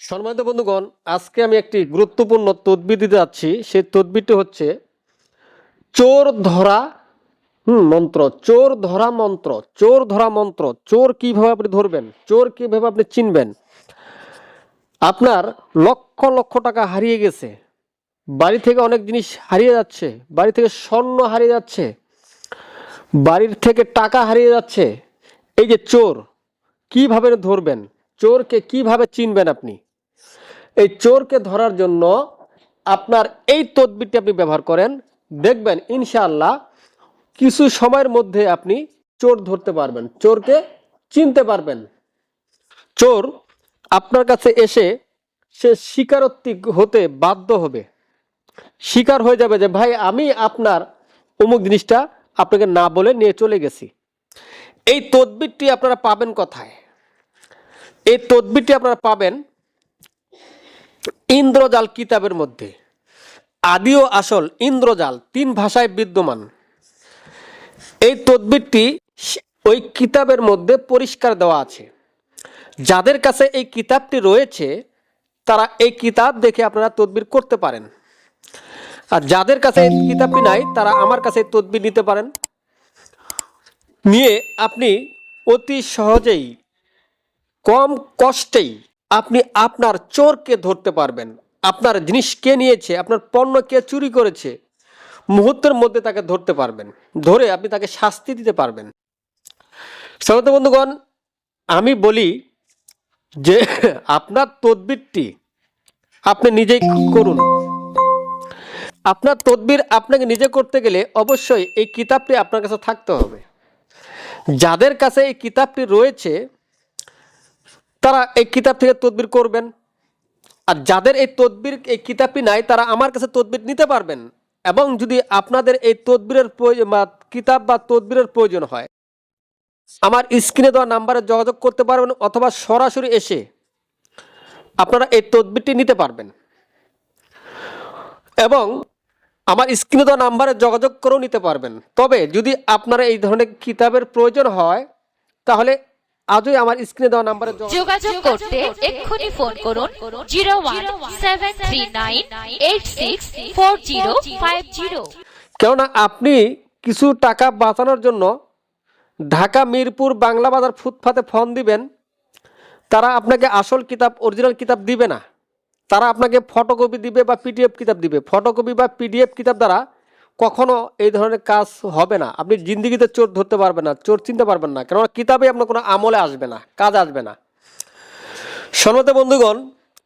সম্মানিত বন্ধুগণ, আজকে আমি একটি গুরুত্বপূর্ণ তদবির দিতে যাচ্ছি। সেই তদবিরটি হচ্ছে চোর ধরা, হুম, মন্ত্র, চোর ধরা মন্ত্র, চোর ধরা মন্ত্র, চোর কীভাবে আপনি ধরবেন, চোর কীভাবে আপনি চিনবেন? আপনার লক্ষ লক্ষ টাকা হারিয়ে গেছে, বাড়ি থেকে অনেক জিনিস হারিয়ে যাচ্ছে, বাড়ি থেকে স্বর্ণ হারিয়ে যাচ্ছে, বাড়ির থেকে টাকা হারিয়ে যাচ্ছে। এই যে চোর, কীভাবে ধরবেন? চোরকে কীভাবে চিনবেন আপনি? এই চোরকে ধরার জন্য আপনার এই তদবিরটি আপনি ব্যবহার করেন। দেখবেন, ইনশাআল্লাহ কিছু সময়ের মধ্যে আপনি চোর ধরতে পারবেন, চোরকে চিনতে পারবেন। চোর আপনার কাছে এসে সে স্বীকারোক্তি হতে বাধ্য হবে। স্বীকার হয়ে যাবে যে, ভাই, আমি আপনার অমুক জিনিসটা আপনাকে না বলে নিয়ে চলে গেছি। এই তদবিরটি আপনারা পাবেন কোথায়? এই তদবিরটি আপনারা পাবেন ইন্দ্রজাল কিতাবের মধ্যে। আদি ও আসল ইন্দ্রজাল, তিন ভাষায় বিদ্যমান। এই তদবিরটি ওই কিতাবের মধ্যে পরিষ্কার দেওয়া আছে। যাদের কাছে এই কিতাবটি রয়েছে, তারা এই কিতাব দেখে আপনারা তদবির করতে পারেন। আর যাদের কাছে এই কিতাবটি নাই, তারা আমার কাছে তদবির নিতে পারেন। নিয়ে আপনি অতি সহজেই, কম কষ্টেই আপনি আপনার চোরকে ধরতে পারবেন। আপনার জিনিস কে নিয়েছে, আপনার পণ্য কে চুরি করেছে, মুহূর্তের মধ্যে তাকে ধরতে পারবেন। ধরে আপনি তাকে শাস্তি দিতে পারবেন। শ্রোতা বন্ধুগণ, আমি বলি যে আপনার তদবিরটি আপনি নিজেই করুন। আপনার তদবির আপনাকে নিজে করতে গেলে অবশ্যই এই কিতাবটি আপনার কাছে থাকতে হবে। যাদের কাছে এই কিতাবটি রয়েছে তারা এই কিতাব থেকে তদবির করবেন। আর যাদের এই তদবির, এই কিতাবটি নাই, তারা আমার কাছে তদবির নিতে পারবেন। এবং যদি আপনাদের এই তদবিরের প্রয়োজন বা কিতাব বা তদবিরের প্রয়োজন হয়, আমার স্ক্রিনে দেওয়া নাম্বারে যোগাযোগ করতে পারবেন অথবা সরাসরি এসে আপনারা এই তদবিরটি নিতে পারবেন। এবং আমার স্ক্রিনে দেওয়া নাম্বারে যোগাযোগ করেও নিতে পারবেন। তবে যদি আপনারা এই ধরনের কিতাবের প্রয়োজন হয়, তাহলে আজই আমার স্ক্রিনে দেওয়া নাম্বারে যোগাযোগ করতে এক্ষুনি ফোন করুন zero one seven three nine eight six four zero five zero. কেননা আপনি কিছু টাকা বাঁচানোর জন্য ঢাকা মিরপুর বাংলা বাজার ফুটপাতে ফোন দিবেন তারা আপনাকে আসল কিতাব অরিজিনাল কিতাব দিবে না। তারা আপনাকে ফটোকপি দিবে বা পিডিএফ কিতাব দিবে। ফটোকপি বা পিডিএফ কিতাব দ্বারা কখনো এই ধরনের কাজ হবে না। আপনি জিন্দিগিতে চোর ধরতে পারবেন না, চোর চিনতে পারবেন না। কেননা কিতাবে আপনার কোনো আমলে আসবে না, কাজ আসবে না। সন্মত বন্ধুগণ,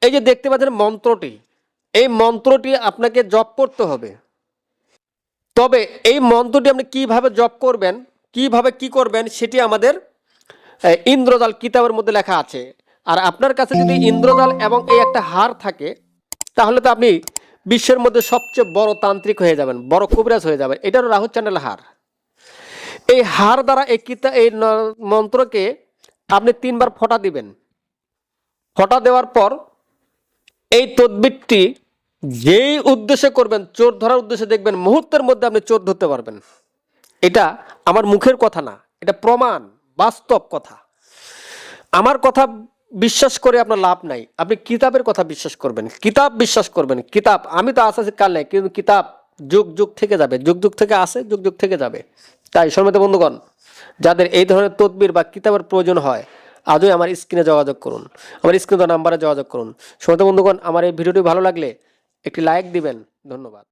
এই যে দেখতে পাচ্ছেন মন্ত্রটি, এই মন্ত্রটি আপনাকে জপ করতে হবে। তবে এই মন্ত্রটি আপনি কীভাবে জপ করবেন, কীভাবে কি করবেন, সেটি আমাদের ইন্দ্রজাল কিতাবের মধ্যে লেখা আছে। আর আপনার কাছে যদি ইন্দ্রজাল এবং এই একটা হার থাকে, তাহলে তো আপনি বিশ্বের মধ্যে সবচেয়ে বড় তান্ত্রিক হয়ে যাবেন, বড় কবিরাজ হয়ে যাবেন। এটা হলো রাহু চ্যানেল হার। এই হার দ্বারা এই কিতা, এই মন্ত্রকে আপনি তিনবার ফোঁটা দিবেন। ফোঁটা দেওয়ার পর এই তদবিরটি যেই উদ্দেশ্যে করবেন, চোর ধরার উদ্দেশ্যে দেখবেন, মুহূর্তের মধ্যে আপনি চোর ধরতে পারবেন। এটা আমার মুখের কথা না, এটা প্রমাণ, বাস্তব কথা। আমার কথা বিশ্বাস করে আপনার লাভ নাই। আপনি কিতাবের কথা বিশ্বাস করবেন। কিতাব বিশ্বাস করবেন। কিতাব, আমি তো আশা কাল নাই, কিন্তু কিতাব যুগ যুগ থেকে যাবে। যুগ যুগ থেকে আসে, যুগ যুগ থেকে যাবে। তাই সমিত বন্ধুগণ, যাদের এই ধরনের তদবির বা কিতাবের প্রয়োজন হয়, আজই আমার স্ক্রিনে যোগাযোগ করুন। আমার স্ক্রিনে নাম্বারে যোগাযোগ করুন। সমিত বন্ধুগণ, আমার এই ভিডিওটি ভালো লাগলে একটি লাইক দিবেন। ধন্যবাদ।